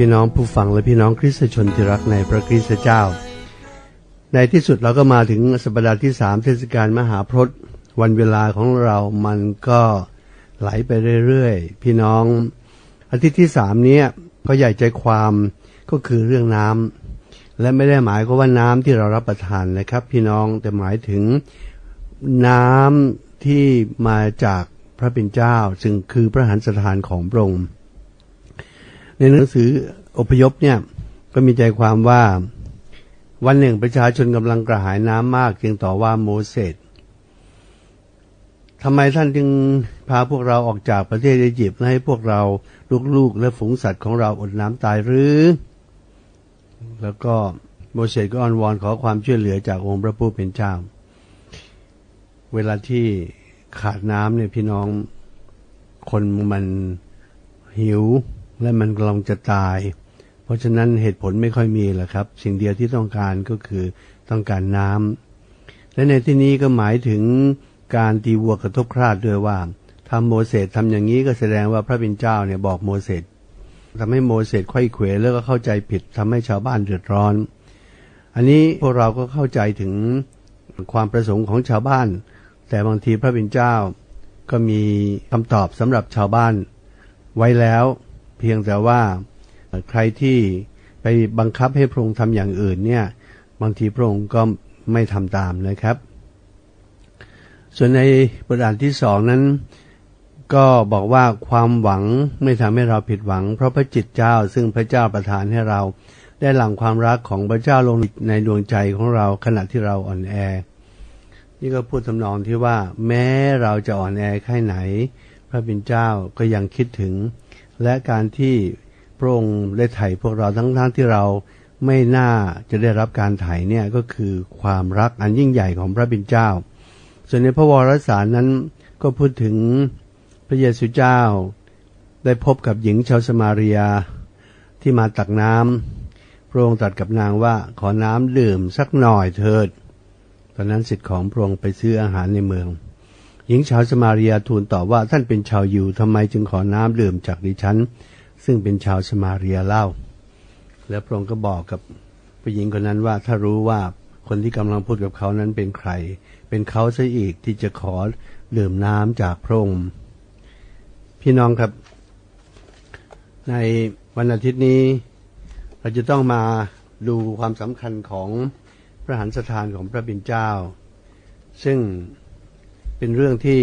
พี่น้องผู้ฟังและพี่น้องคริสตชนที่รักในพระคริสตเจ้า ในที่สุดเราก็มาถึงสัปดาห์ที่สามเทศกาลมหาพรตวันเวลาของเรามันก็ไหลไปเรื่อยๆ พี่น้อง อาทิตย์ที่สามเนี้ยก็ใหญ่ใจความก็คือเรื่องน้ำและไม่ได้หมายก็ว่าน้ำที่เรารับประทานนะครับ พี่น้องแต่หมายถึงน้ำที่มาจากพระเป็นเจ้า ซึ่งคือพระหันสถานของพระองค์ หนังสืออพยพเนี่ยก็มีใจความว่าวันหนึ่งประชาชนกำลังกระหายน้ำมากจึงต่อว่าโมเสสทำไมท่านจึงพาพวกเราออกจากประเทศอียิปต์และให้พวกเราลูกๆและฝูงสัตว์ของเราอดน้ำตายหรือ แล้วก็โมเสสก็อ้อนวอนขอความช่วยเหลือจากองค์พระผู้เป็นเจ้า เวลาที่ขาดน้ำเนี่ยพี่น้องคนมันหิว และมันกำลังจะตาย เพราะฉะนั้นเหตุผลไม่ค่อยมีแหละครับ สิ่งเดียวที่ต้องการก็คือต้องการน้ำและในที่นี้ก็หมายถึงการตีวัวกระทบคราดด้วยว่าทำโมเสสทำอย่างนี้ก็แสดงว่าพระเป็นเจ้าเนี่ยบอกโมเสสทำให้โมเสสไขว้เขวแล้วก็เข้าใจผิดทำให้ชาวบ้านเดือดร้อน อันนี้พวกเราก็เข้าใจถึงความประสงค์ของชาวบ้าน แต่บางทีพระเป็นเจ้าก็มีคำตอบสำหรับชาวบ้านไว้แล้ว พียงแต่ว่าใครที่ไปบังคับให้พระองค์ทำอย่างอื่นเนี่ยบางทีพระองค์ก็ไม่ทำตามนะครับ ส่วนในบทอ่านที่สองนั้น ก็บอกว่าความหวังไม่ทำให้เราผิดหวัง เพราะพระจิตเจ้าซึ่งพระเจ้าประทานให้เรา ได้หลั่งความรักของพระเจ้าลงในดวงใจของเราขณะที่เราอ่อนแอ นี่ก็พูดทำนองที่ว่า แม้เราจะอ่อนแอแค่ไหน พระบิดาเจ้าก็ยังคิดถึง และการที่พระองค์ได้ไถ่พวกเราทั้งๆทที่เราไม่น่าจะได้รับการไถ่เนี่ยก็คือความรักอันยิ่งใหญ่ของพระบิดเจ้า ส่วนในพระวรสารนั้นก็พูดถึงพระเยซูเจ้า ได้พบกับหญิงชาวสมาเรียที่มาตักน้ำพระองค์ตรัสกับนางว่าขอน้ำดื่มสักหน่อยเถิด ตอนนั้นสิทธิ์ของพระองค์ไปซื้ออาหารในเมือง หญิงชาวสมาเรียทูลตอบว่าท่านเป็นชาวยิวทำไมจึงขอน้ำดื่มจากดิฉัน ซึ่งเป็นชาวสมาเรียเล่า แล้วพระองค์ก็บอกกับผู้หญิงคนนั้นว่าถ้ารู้ว่าคนที่กำลังพูดกับเขานั้นเป็นใคร เป็นเขาซะอีกที่จะขอดื่มน้ำจากพระองค์พี่น้องครับ ในวันอาทิตย์นี้ เราจะต้องมาดูความสำคัญของพระหันสถานของพระบิดาเจ้า ซึ่ง เป็นเรื่องที่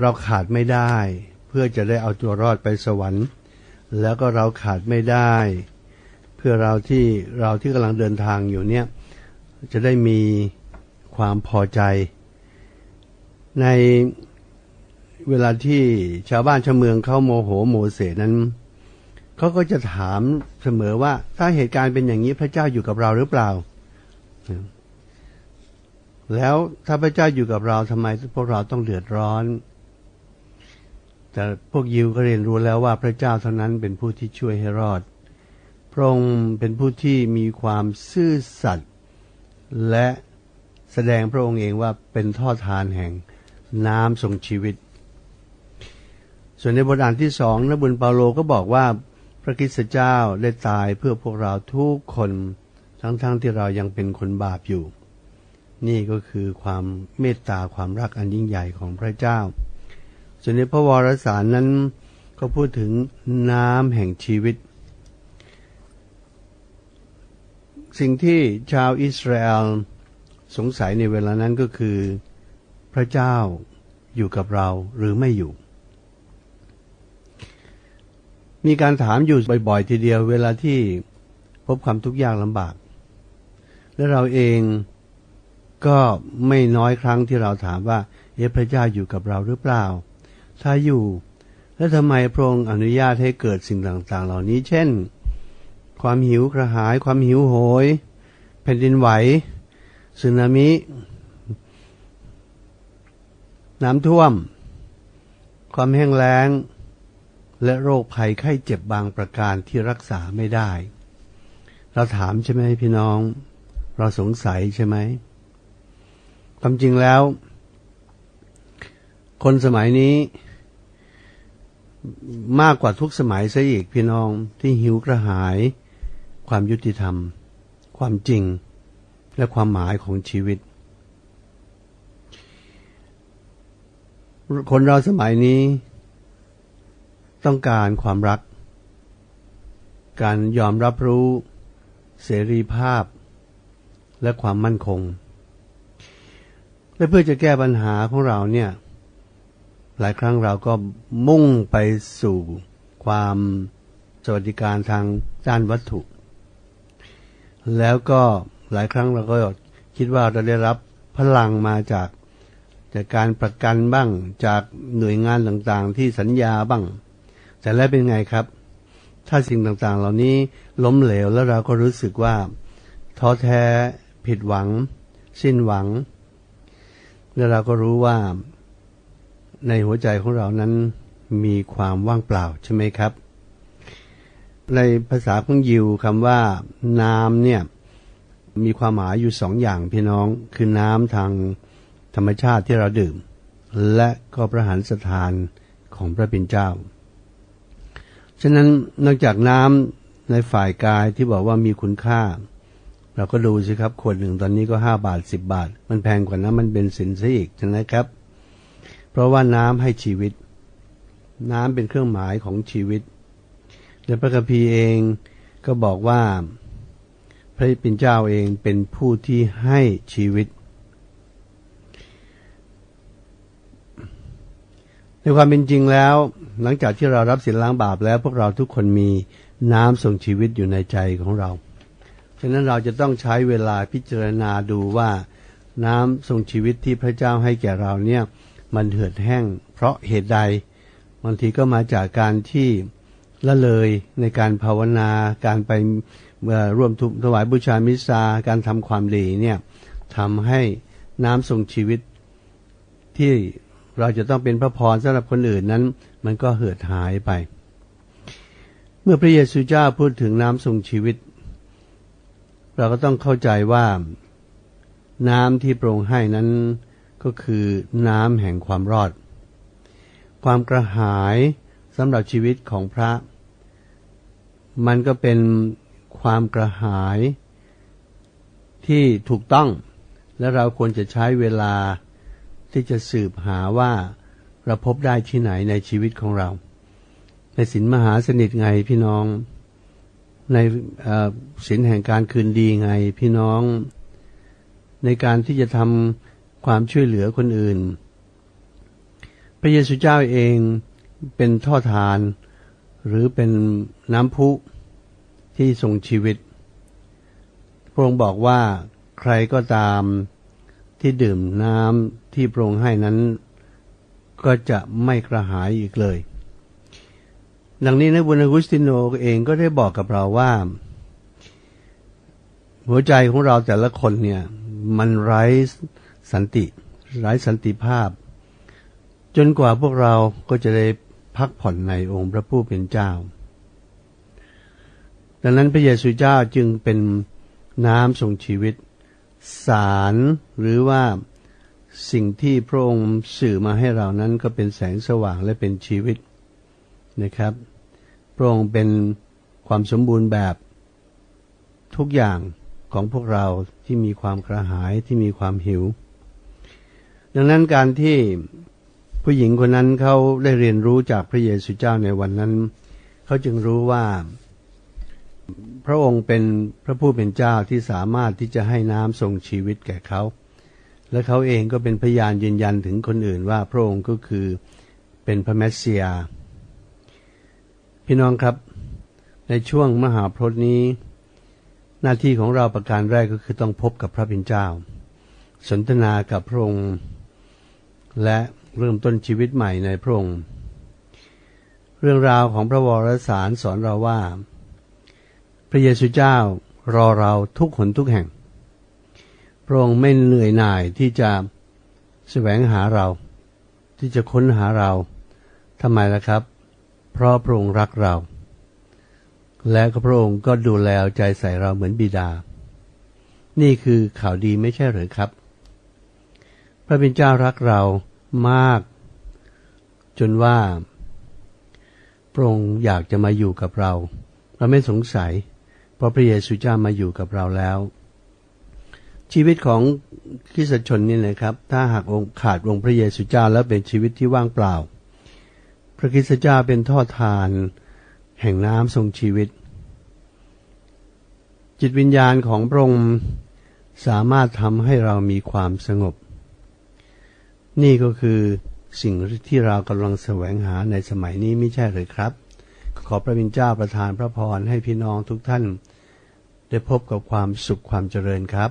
เราขาดไม่ได้ เพื่อจะได้เอาตัวรอดไปสวรรค์ แล้วก็เราขาดไม่ได้ เพื่อเราที่เราที่กำลังเดินทางอยู่เนี่ยจะได้มีความพอใจ ในเวลาที่ชาวบ้านชาวเมืองเข้าโมโหโมเสสนั้นเขาก็จะถามเสมอว่าถ้าเหตุการณ์เป็นอย่างนี้พระเจ้าอยู่กับเราหรือเปล่า แล้วถ้าพระเจ้าอยู่กับเราทำไมพวกเราต้องเดือดร้อน แต่พวกยิวก็เรียนรู้แล้วว่าพระเจ้าเท่านั้นเป็นผู้ที่ช่วยให้รอด พระองค์เป็นผู้ที่มีความซื่อสัตย์และแสดงพระองค์เองว่าเป็นท่อทานแห่งน้ำทรงชีวิต ส่วนในบทอ่านที่สองนบุญเปาโลก็บอกว่าพระคริสตเจ้าได้ตายเพื่อพวกเราทุกคนทั้งๆทที่เรายังเป็นคนบาปอยู่ นี่ก็คือความเมตตาความรักอันยิ่งใหญ่ของพระเจ้า ส่วนในพระวรสารนั้นก็พูดถึงน้ำแห่งชีวิต สิ่งที่ชาวอิสราเอลสงสัยในเวลานั้นก็คือ พระเจ้าอยู่กับเราหรือไม่อยู่ มีการถามอยู่บ่อยๆ ทีเดียวเวลาที่พบความทุกข์ยากลำบาก และเราเอง ก็ไม่น้อยครั้งที่เราถามว่า เอพระเจ้าอยู่กับเราหรือเปล่า ถ้าอยู่ แล้วทำไมพระองค์อนุญาตให้เกิดสิ่งต่างๆ เหล่านี้ เช่น ความหิวกระหาย ความหิวโหย แผ่นดินไหวสึนามิ น้ำท่วม ความแห้งแล้ง และโรคภัยไข้เจ็บบางประการที่รักษาไม่ได้ เราถามใช่ไหมพี่น้อง เราสงสัยใช่ไหม ความจริงแล้ว คนสมัยนี้ มากกว่าทุกสมัยซะอีกพี่น้องที่หิวกระหาย ความยุติธรรม ความจริงและความหมายของชีวิต คนเราสมัยนี้ ต้องการความรัก การยอมรับรู้ เสรีภาพ และความมั่นคง และเพื่อจะแก้ปัญหาของเราเนี่ย หลายครั้งเราก็มุ่งไปสู่ความสวัสดิการทางด้านวัตถุ แล้วก็หลายครั้งเราก็คิดว่าเราได้รับพลังมาจากจากการประกันบ้างจากหน่วยงานต่างๆ ที่สัญญาบ้าง แต่แล้วเป็นไงครับ ถ้าสิ่งต่างๆ เหล่านี้ล้มเหลวแล้วเราก็รู้สึกว่าท้อแท้ผิดหวัง สิ้นหวัง แล้วเราก็รู้ว่าในหัวใจของเรานั้นมีความว่างเปล่าใช่ไหมครับ ในภาษาของยิวคำว่า น้ำเนี่ยมีความหมายอยู่สองอย่างพี่น้องคือน้ำทางธรรมชาติที่เราดื่ม และก็พระหฤสถานของพระเป็นเจ้า ฉะนั้นนอกจากน้ำในฝ่ายกายที่บอกว่ามีคุณค่า เราก็ดูสิครับขวดหนึ่งตอนนี้ก็ห้าบาทสิบบาท มันแพงกว่าน้ำมันเป็นสินซะอีกใช่ไหมครับ เพราะว่าน้ำให้ชีวิต น้ำเป็นเครื่องหมายของชีวิตและพระคัมภีร์เองก็บอกว่า พระเป็นเจ้าเองเป็นผู้ที่ให้ชีวิต ในความเป็นจริงแล้ว หลังจากที่เรารับสินล้างบาปแล้วพวกเราทุกคนมีน้ำส่งชีวิตอยู่ในใจของเรา ฉะนั้นเราจะต้องใช้เวลาพิจารณาดูว่าน้ำส่งชีวิตที่พระเจ้าให้แก่เราเนี่ยมันเหือดแห้ง เพราะเหตุใดบางทีก็มาจากการที่ละเลยในการภาวนา การไปร่วมทุถวายบูชามิสาการทำความดีเนี่ยทำให้น้ำส่งชีวิตที่เราจะต้องเป็นพระพรสำหรับคนอื่นนั้น มันก็เหือดหายไป เมื่อพระเยซูเจ้าพูดถึงน้ำส่งชีวิต เราก็ต้องเข้าใจว่า น้ำที่โปร่งให้นั้นก็คือน้ำแห่งความรอด ความกระหายสำหรับชีวิตของพระ มันก็เป็นความกระหายที่ถูกต้อง และเราควรจะใช้เวลาที่จะสืบหาว่าเราพบได้ที่ไหนในชีวิตของเรา ในสินมหาสนิทไงพี่น้อง ในสินแห่งการคืนดีไงพี่น้อง ในการที่จะทำความช่วยเหลือคนอื่น พระเยซูเจ้าเองเป็นท่อทาน หรือเป็นน้ำพุที่ทรงชีวิต พระองค์บอกว่าใครก็ตามที่ดื่มน้ำที่พระองค์ให้นั้น ก็จะไม่กระหายอีกเลย ดังนี้นะบุญอกุสติโนเองก็ได้บอกกับเราว่า หัวใจของเราแต่ละคนเนี่ย มันไร้สันติ ไร้สันติภาพ จนกว่าพวกเราก็จะได้พักผ่อนในองค์พระผู้เป็นเจ้า ดังนั้นพระเยซูเจ้าจึงเป็นน้ำทรงชีวิต สารหรือว่าสิ่งที่พระองค์สื่อมาให้เรานั้นก็เป็นแสงสว่างและเป็นชีวิต นะครับ พระองค์เป็นความสมบูรณ์แบบทุกอย่างของพวกเราที่มีความกระหายที่มีความหิว ดังนั้นการที่ผู้หญิงคนนั้นเขาได้เรียนรู้จากพระเยซูเจ้าในวันนั้น เขาจึงรู้ว่า พระองค์เป็นพระผู้เป็นเจ้าที่สามารถที่จะให้น้ำทรงชีวิตแก่เขา และเขาเองก็เป็นพยานยืนยันถึงคนอื่นว่าพระองค์ก็คือเป็นพระเมสเซีย พี่น้องครับ ในช่วงมหาพรตนี้ หน้าที่ของเราประการแรกก็คือต้องพบกับพระเป็นเจ้า สนทนากับพระองค์ และเริ่มต้นชีวิตใหม่ในพระองค์ เรื่องราวของพระวรสารสอนเราว่า พระเยซูเจ้ารอเราทุกหนทุกแห่ง พระองค์ไม่เหนื่อยหน่ายที่จะแสวงหาเรา ที่จะค้นหาเราทำไมล่ะครับ เพราะพระองค์รักเรา และพระองค์ก็ดูแลใจใส่เราเหมือนบิดา นี่คือข่าวดีไม่ใช่หรือครับ พระบิดาเจ้ารักเรามาก จนว่า พระองค์อยากจะมาอยู่กับเรา เราไม่สงสัย เพราะพระเยซูเจ้ามาอยู่กับเราแล้ว ชีวิตของคริสตชนนี่นะครับ ถ้าหากองค์ขาดองค์พระเยซูเจ้าแล้วเป็นชีวิตที่ว่างเปล่า พระคริสตเจ้าเป็นท่อทาน แห่งน้ำทรงชีวิต จิตวิญญาณของพระองค์สามารถทำให้เรามีความสงบ นี่ก็คือสิ่งที่เรากำลังแสวงหาในสมัยนี้ไม่ใช่หรือครับ ขอพระบิณเจ้าประทานพระพรให้พี่น้องทุกท่าน ได้พบกับความสุขความเจริญครับ